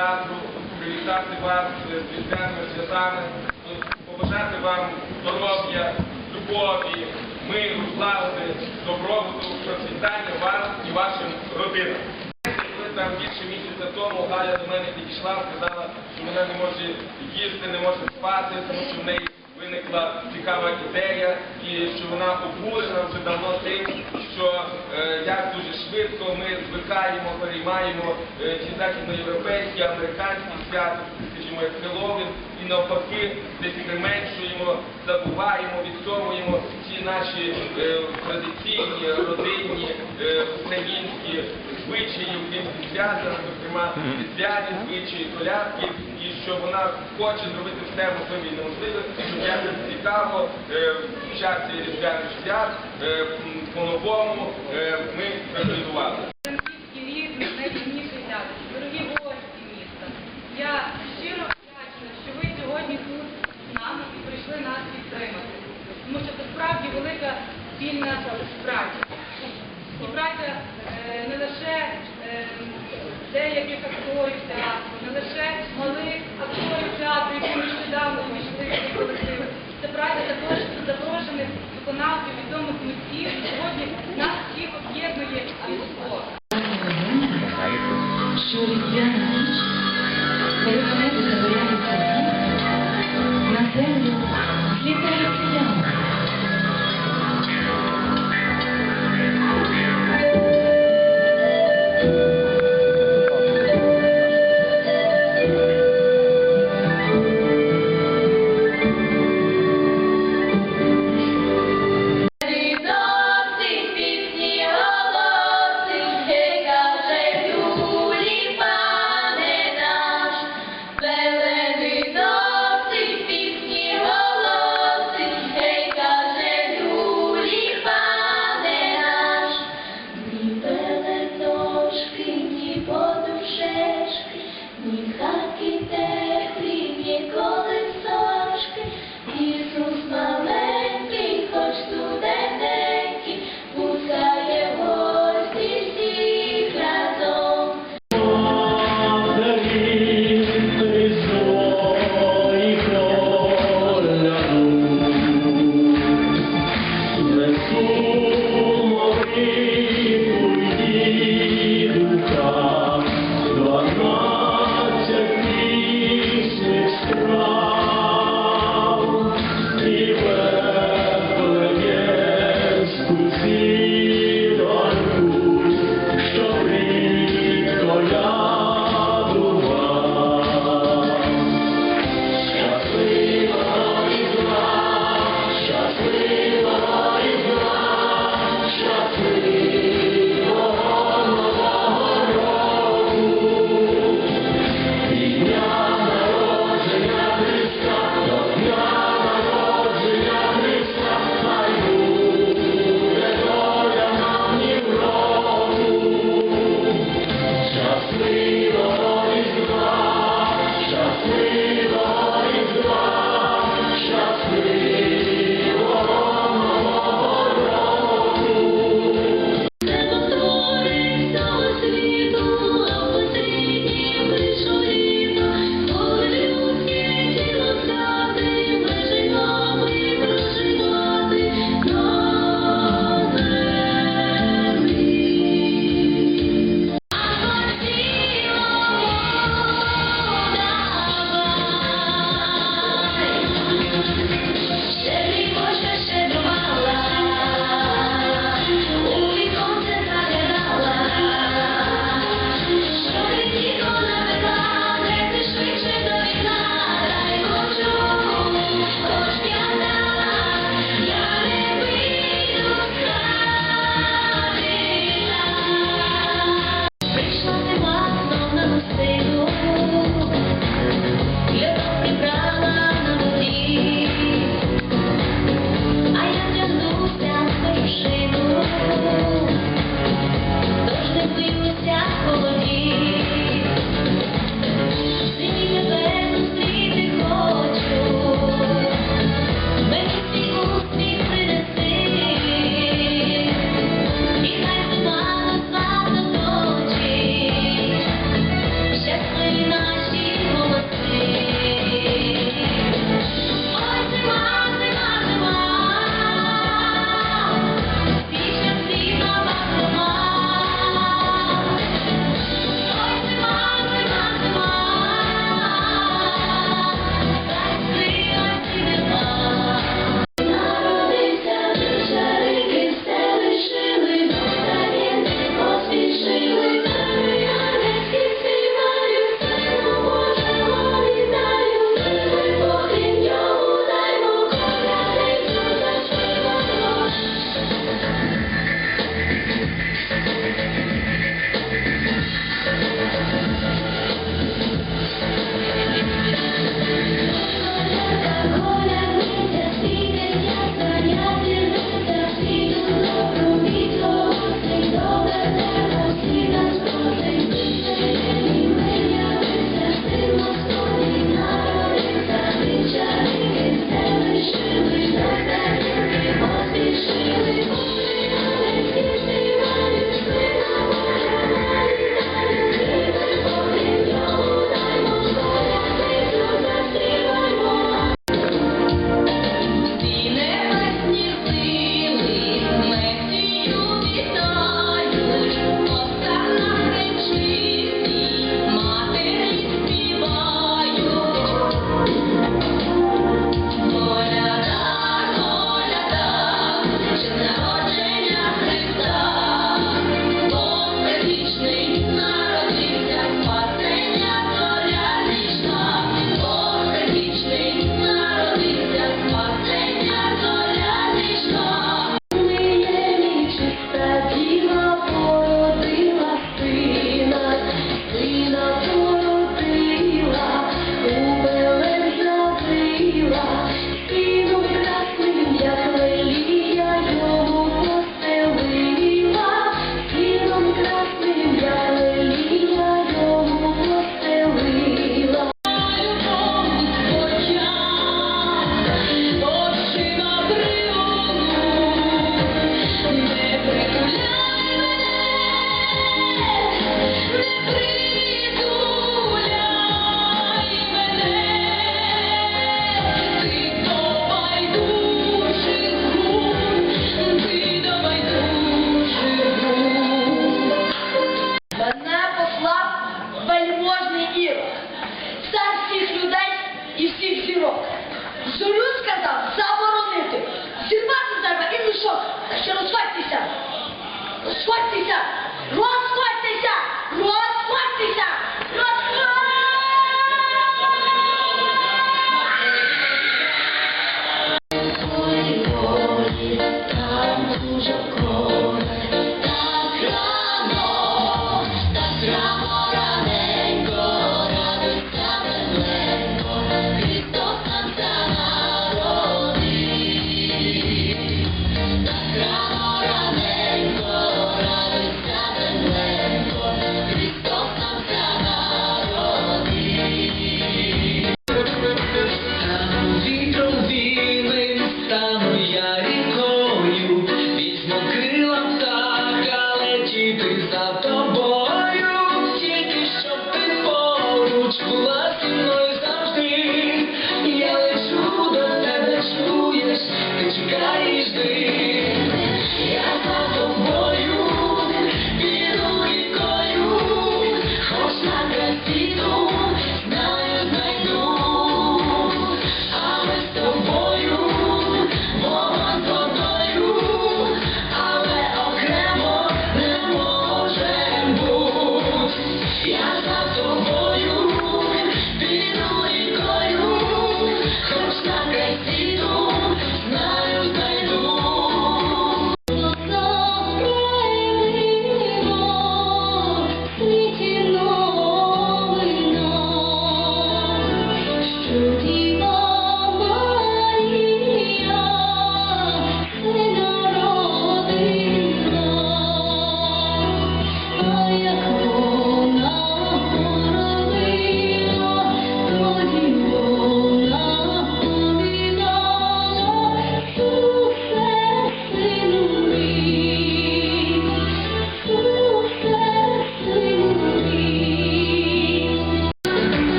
театру, привітати вас з різдвяними святами, побажати вам здоров'я, любові, миру, злагоди, добробуту, процвітання вас і вашим родинам. Коли там більше місяця тому Галя до мене підійшла, сказала, що вона не може їсти, не може спати, тому що в неї виникла цікава ідея і що вона обурена вже давно тим, що е, як дуже швидко ми звикаємо, переймаємо е, ті західноєвропейські, американські свята, скажімо, як Хеллоуін, і навпаки десь применшуємо, забуваємо, відсовуємо ті наші е, традиційні, родинні, е, українські звичаї, українські свята, зокрема різдвяні звичаї, колядки, і що вона хоче зробити все можливе і неможливе, щоб якось цікаво е, в часі різдвяних свят е, по-новому е, ми організували. Франківський рік найрідніший дати. Дорогі гості міста. Я щиро вдячна, що ви сьогодні тут з нами і прийшли нас підтримати. Тому що це справді велика спільна праця. І праця е, не лише е, деяких акторів театру, не лише малих акторів театру, які нещодавно війшли виконавців, відомих митців. І сьогодні нас всіх об'єднує Різдво.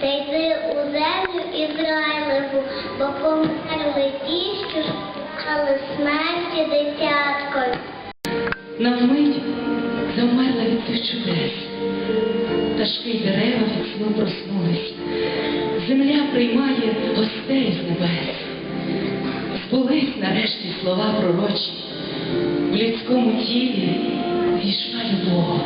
та йди у землю Ізраїлеву, бо померли ті, що шукали смерті дитяткою. Навмить замерла від тих чудес, Ташки й дерева від сну проснулись. Земля приймає гостей з небес. Збулись нарешті слова пророчі, в людському тілі війшла любов.